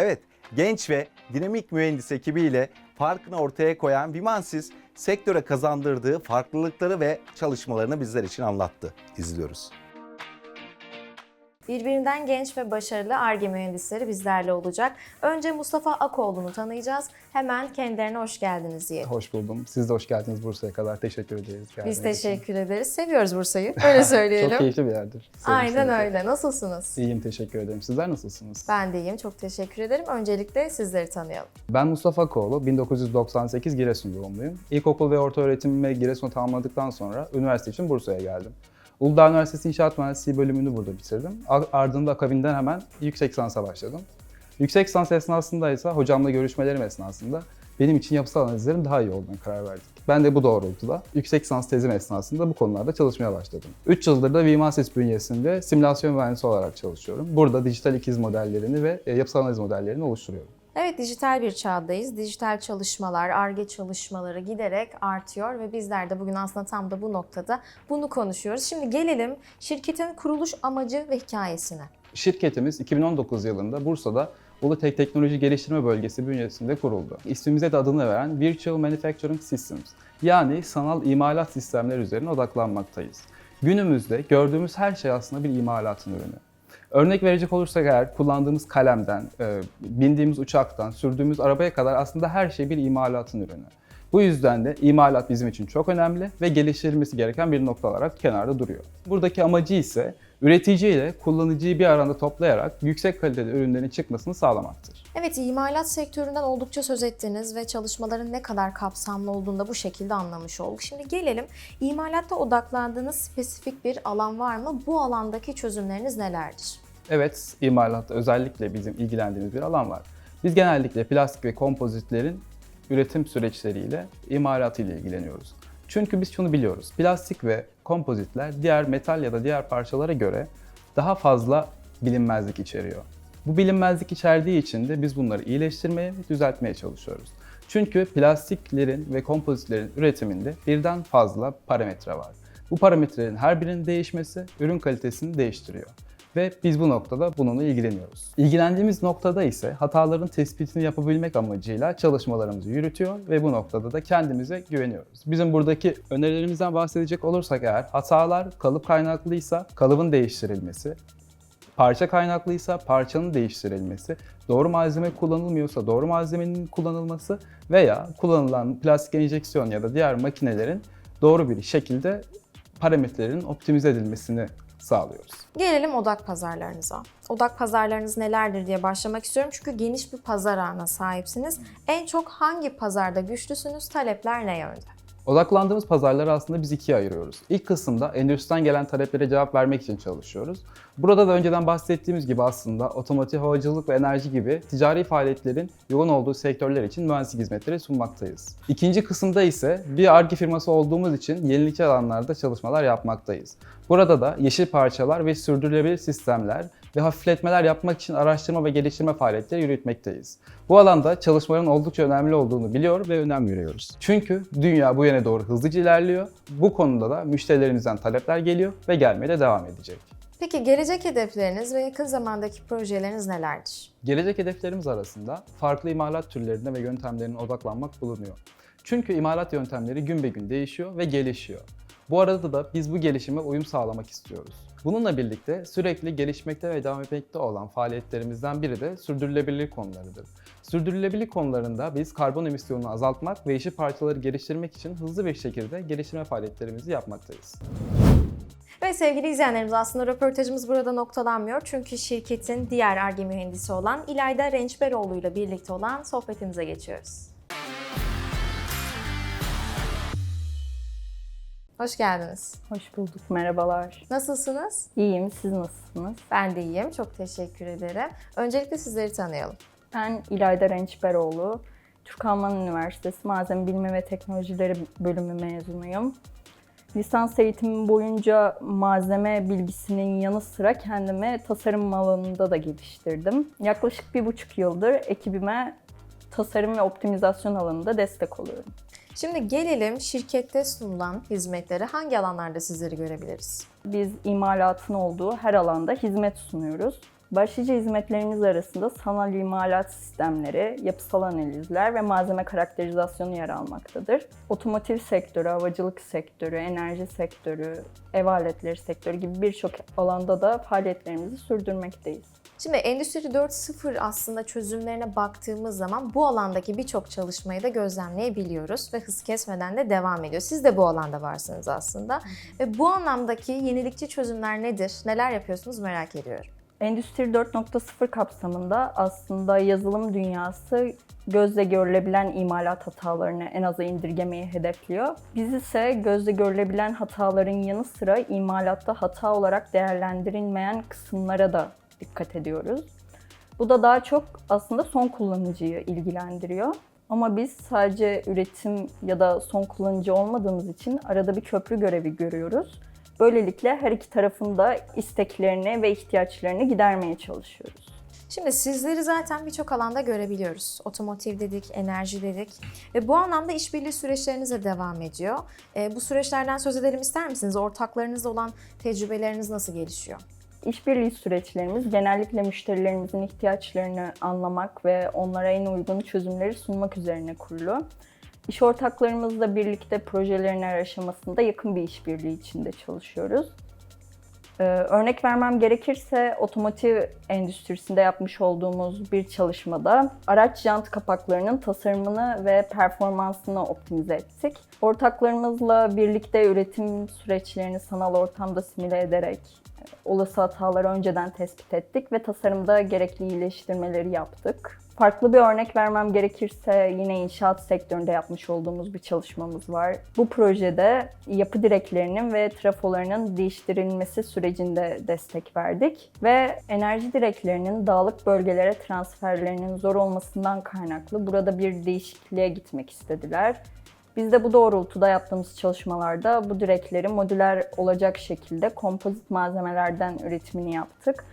Evet, genç ve dinamik mühendis ekibiyle farkını ortaya koyan Vimansiz sektöre kazandırdığı farklılıkları ve çalışmalarını bizler için anlattı. İzliyoruz. Birbirinden genç ve başarılı ARGE mühendisleri bizlerle olacak. Önce Mustafa Akoğlu'nu tanıyacağız. Hemen kendilerine hoş geldiniz diye. Hoş buldum. Siz de hoş geldiniz Bursa'ya kadar. Teşekkür ederiz. Biz geldiğiniz için. teşekkür ederiz. Seviyoruz Bursa'yı. Öyle söyleyelim. Çok keyifli bir yerdir. Aynen öyle. Nasılsınız? İyiyim, teşekkür ederim. Sizler nasılsınız? Ben de iyiyim. Çok teşekkür ederim. Öncelikle sizleri tanıyalım. Ben Mustafa Koğlu, 1998 Giresun doğumluyum. İlkokul ve orta öğretimimi Giresun'u tamamladıktan sonra üniversite için Bursa'ya geldim. Uludağ Üniversitesi İnşaat Mühendisliği bölümünü burada bitirdim. A- Ardından akabinden hemen yüksek lisansa başladım. Yüksek lisans esnasında ise hocamla görüşmelerim esnasında benim için yapısal analizlerin daha iyi olduğunu karar verdik. Ben de bu doğrultuda yüksek lisans tezim esnasında bu konularda çalışmaya başladım. 3 yıldır da Vimasis bünyesinde simülasyon mühendisi olarak çalışıyorum. Burada dijital ikiz modellerini ve e, yapısal analiz modellerini oluşturuyorum. Evet, dijital bir çağdayız. Dijital çalışmalar, ARGE çalışmaları giderek artıyor ve bizler de bugün aslında tam da bu noktada bunu konuşuyoruz. Şimdi gelelim şirketin kuruluş amacı ve hikayesine. Şirketimiz 2019 yılında Bursa'da Ulutek Teknoloji Geliştirme Bölgesi bünyesinde kuruldu. İsmimize de adını veren Virtual Manufacturing Systems yani sanal imalat sistemleri üzerine odaklanmaktayız. Günümüzde gördüğümüz her şey aslında bir imalatın ürünü. Örnek verecek olursak eğer kullandığımız kalemden, e, bindiğimiz uçaktan, sürdüğümüz arabaya kadar aslında her şey bir imalatın ürünü. Bu yüzden de imalat bizim için çok önemli ve geliştirilmesi gereken bir nokta olarak kenarda duruyor. Buradaki amacı ise üretici ile kullanıcıyı bir aranda toplayarak yüksek kaliteli ürünlerin çıkmasını sağlamaktır. Evet, imalat sektöründen oldukça söz ettiniz ve çalışmaların ne kadar kapsamlı olduğunu da bu şekilde anlamış olduk. Şimdi gelelim, imalatta odaklandığınız spesifik bir alan var mı? Bu alandaki çözümleriniz nelerdir? Evet, imalatta özellikle bizim ilgilendiğimiz bir alan var. Biz genellikle plastik ve kompozitlerin üretim süreçleriyle imalatı ile ilgileniyoruz. Çünkü biz şunu biliyoruz. Plastik ve kompozitler diğer metal ya da diğer parçalara göre daha fazla bilinmezlik içeriyor. Bu bilinmezlik içerdiği için de biz bunları iyileştirmeye ve düzeltmeye çalışıyoruz. Çünkü plastiklerin ve kompozitlerin üretiminde birden fazla parametre var. Bu parametrelerin her birinin değişmesi ürün kalitesini değiştiriyor. Ve biz bu noktada bununla ilgileniyoruz. İlgilendiğimiz noktada ise hataların tespitini yapabilmek amacıyla çalışmalarımızı yürütüyor ve bu noktada da kendimize güveniyoruz. Bizim buradaki önerilerimizden bahsedecek olursak eğer hatalar kalıp kaynaklıysa kalıbın değiştirilmesi, parça kaynaklıysa parçanın değiştirilmesi, doğru malzeme kullanılmıyorsa doğru malzemenin kullanılması veya kullanılan plastik enjeksiyon ya da diğer makinelerin doğru bir şekilde parametrelerin optimize edilmesini sağlıyoruz. Gelelim odak pazarlarınıza. Odak pazarlarınız nelerdir diye başlamak istiyorum çünkü geniş bir pazar ağına sahipsiniz. En çok hangi pazarda güçlüsünüz? Talepler ne yönde? Odaklandığımız pazarları aslında biz ikiye ayırıyoruz. İlk kısımda endüstriden gelen taleplere cevap vermek için çalışıyoruz. Burada da önceden bahsettiğimiz gibi aslında otomotiv, havacılık ve enerji gibi ticari faaliyetlerin yoğun olduğu sektörler için mühendislik hizmetleri sunmaktayız. İkinci kısımda ise bir ARGE firması olduğumuz için yenilikçi alanlarda çalışmalar yapmaktayız. Burada da yeşil parçalar ve sürdürülebilir sistemler ve hafifletmeler yapmak için araştırma ve geliştirme faaliyetleri yürütmekteyiz. Bu alanda çalışmaların oldukça önemli olduğunu biliyor ve önem veriyoruz. Çünkü dünya bu yöne doğru hızlıca ilerliyor. Bu konuda da müşterilerimizden talepler geliyor ve gelmeye de devam edecek. Peki gelecek hedefleriniz ve yakın zamandaki projeleriniz nelerdir? Gelecek hedeflerimiz arasında farklı imalat türlerine ve yöntemlerine odaklanmak bulunuyor. Çünkü imalat yöntemleri gün be gün değişiyor ve gelişiyor. Bu arada da biz bu gelişime uyum sağlamak istiyoruz. Bununla birlikte sürekli gelişmekte ve devam etmekte olan faaliyetlerimizden biri de sürdürülebilirlik konularıdır. Sürdürülebilirlik konularında biz karbon emisyonunu azaltmak ve yeşil parçaları geliştirmek için hızlı bir şekilde geliştirme faaliyetlerimizi yapmaktayız. Ve sevgili izleyenlerimiz aslında röportajımız burada noktalanmıyor. Çünkü şirketin diğer ARGE mühendisi olan İlayda Rençberoğlu ile birlikte olan sohbetimize geçiyoruz. Hoş geldiniz. Hoş bulduk, merhabalar. Nasılsınız? İyiyim, siz nasılsınız? Ben de iyiyim. Çok teşekkür ederim. Öncelikle sizleri tanıyalım. Ben İlayda Rençberoğlu. Türk Alman Üniversitesi Malzeme Bilimi ve Teknolojileri bölümü mezunuyum. Lisans eğitimim boyunca malzeme bilgisinin yanı sıra kendimi tasarım alanında da geliştirdim. Yaklaşık bir buçuk yıldır ekibime tasarım ve optimizasyon alanında destek oluyorum. Şimdi gelelim şirkette sunulan hizmetleri hangi alanlarda sizleri görebiliriz? Biz imalatın olduğu her alanda hizmet sunuyoruz. Başlıca hizmetlerimiz arasında sanal imalat sistemleri, yapısal analizler ve malzeme karakterizasyonu yer almaktadır. Otomotiv sektörü, havacılık sektörü, enerji sektörü, ev aletleri sektörü gibi birçok alanda da faaliyetlerimizi sürdürmekteyiz. Şimdi Endüstri 4.0 aslında çözümlerine baktığımız zaman bu alandaki birçok çalışmayı da gözlemleyebiliyoruz ve hız kesmeden de devam ediyor. Siz de bu alanda varsınız aslında. Ve bu anlamdaki yenilikçi çözümler nedir? Neler yapıyorsunuz merak ediyorum. Endüstri 4.0 kapsamında aslında yazılım dünyası gözle görülebilen imalat hatalarını en aza indirgemeyi hedefliyor. Biz ise gözle görülebilen hataların yanı sıra imalatta hata olarak değerlendirilmeyen kısımlara da dikkat ediyoruz. Bu da daha çok aslında son kullanıcıyı ilgilendiriyor. Ama biz sadece üretim ya da son kullanıcı olmadığımız için arada bir köprü görevi görüyoruz. Böylelikle her iki tarafın da isteklerini ve ihtiyaçlarını gidermeye çalışıyoruz. Şimdi sizleri zaten birçok alanda görebiliyoruz. Otomotiv dedik, enerji dedik ve bu anlamda işbirliği süreçleriniz de devam ediyor. E, bu süreçlerden söz edelim ister misiniz? Ortaklarınızla olan tecrübeleriniz nasıl gelişiyor? İşbirliği süreçlerimiz genellikle müşterilerimizin ihtiyaçlarını anlamak ve onlara en uygun çözümleri sunmak üzerine kurulu. İş ortaklarımızla birlikte projelerin her aşamasında yakın bir işbirliği içinde çalışıyoruz. Ee, örnek vermem gerekirse otomotiv endüstrisinde yapmış olduğumuz bir çalışmada araç jant kapaklarının tasarımını ve performansını optimize ettik. Ortaklarımızla birlikte üretim süreçlerini sanal ortamda simüle ederek olası hataları önceden tespit ettik ve tasarımda gerekli iyileştirmeleri yaptık. Farklı bir örnek vermem gerekirse yine inşaat sektöründe yapmış olduğumuz bir çalışmamız var. Bu projede yapı direklerinin ve trafolarının değiştirilmesi sürecinde destek verdik ve enerji direklerinin dağlık bölgelere transferlerinin zor olmasından kaynaklı burada bir değişikliğe gitmek istediler. Biz de bu doğrultuda yaptığımız çalışmalarda bu direkleri modüler olacak şekilde kompozit malzemelerden üretimini yaptık.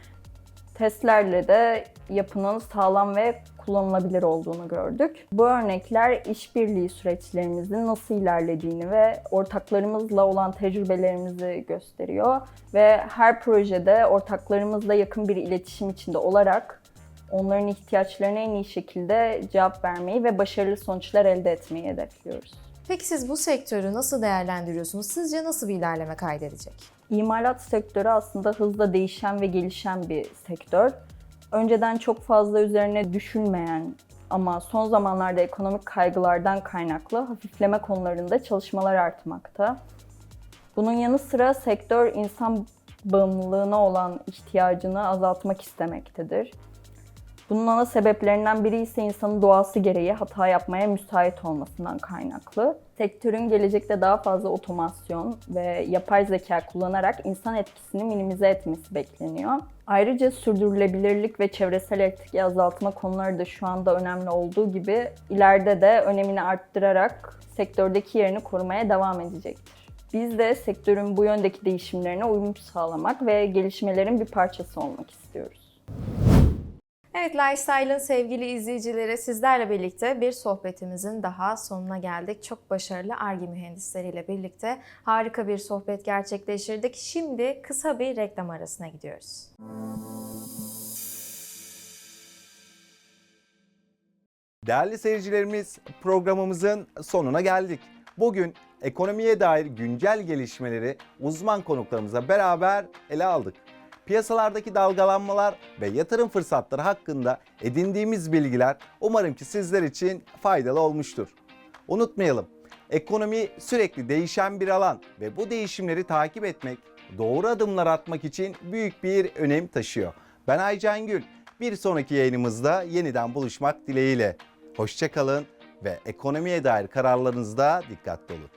Testlerle de yapının sağlam ve kullanılabilir olduğunu gördük. Bu örnekler işbirliği süreçlerimizin nasıl ilerlediğini ve ortaklarımızla olan tecrübelerimizi gösteriyor ve her projede ortaklarımızla yakın bir iletişim içinde olarak onların ihtiyaçlarına en iyi şekilde cevap vermeyi ve başarılı sonuçlar elde etmeyi hedefliyoruz. Peki siz bu sektörü nasıl değerlendiriyorsunuz? Sizce nasıl bir ilerleme kaydedecek? İmalat sektörü aslında hızla değişen ve gelişen bir sektör. Önceden çok fazla üzerine düşünmeyen ama son zamanlarda ekonomik kaygılardan kaynaklı hafifleme konularında çalışmalar artmakta. Bunun yanı sıra sektör insan bağımlılığına olan ihtiyacını azaltmak istemektedir. Bunun ana sebeplerinden biri ise insanın doğası gereği hata yapmaya müsait olmasından kaynaklı. Sektörün gelecekte daha fazla otomasyon ve yapay zeka kullanarak insan etkisini minimize etmesi bekleniyor. Ayrıca sürdürülebilirlik ve çevresel etki azaltma konuları da şu anda önemli olduğu gibi ileride de önemini arttırarak sektördeki yerini korumaya devam edecektir. Biz de sektörün bu yöndeki değişimlerine uyum sağlamak ve gelişmelerin bir parçası olmak istiyoruz. Evet Lifestyle'ın sevgili izleyicileri sizlerle birlikte bir sohbetimizin daha sonuna geldik. Çok başarılı ARGE mühendisleriyle birlikte harika bir sohbet gerçekleştirdik. Şimdi kısa bir reklam arasına gidiyoruz. Değerli seyircilerimiz programımızın sonuna geldik. Bugün ekonomiye dair güncel gelişmeleri uzman konuklarımızla beraber ele aldık. Piyasalardaki dalgalanmalar ve yatırım fırsatları hakkında edindiğimiz bilgiler umarım ki sizler için faydalı olmuştur. Unutmayalım, ekonomi sürekli değişen bir alan ve bu değişimleri takip etmek, doğru adımlar atmak için büyük bir önem taşıyor. Ben Aycan Gül. Bir sonraki yayınımızda yeniden buluşmak dileğiyle. Hoşçakalın ve ekonomiye dair kararlarınızda dikkatli olun.